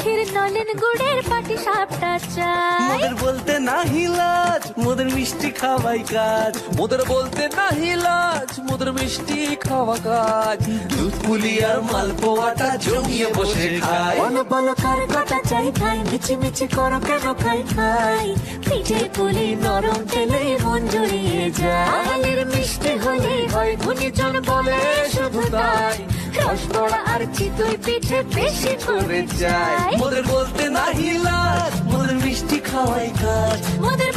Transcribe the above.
ক্ষীর নলেন গুড়ের পাটি সাপটা চাই মোদের বলতে না হিলাজ মোদের মিষ্টি খাওয়াই কাজ। মোদের বলতে না হিলাজ মোদের মিষ্টি খাওয়া কাজ। দুধ পুলি আর মালপোয়াটা জমিয়ে বসে খায়। বলো বলো কার কটা চাই খাই মিছি মিছি করো কেন খাই খাই পিঠে পুলি নরম তেলে মন জড়িয়ে যায়। বাঙালির মিষ্টি হলেই হয় গুণীজন বলে শুধু তাই। রসবড়া আর চিতই পিঠে বেশি করে যায় মোদের বলতে না মোদের মিষ্টি খাওয়াই কাজ। মোদের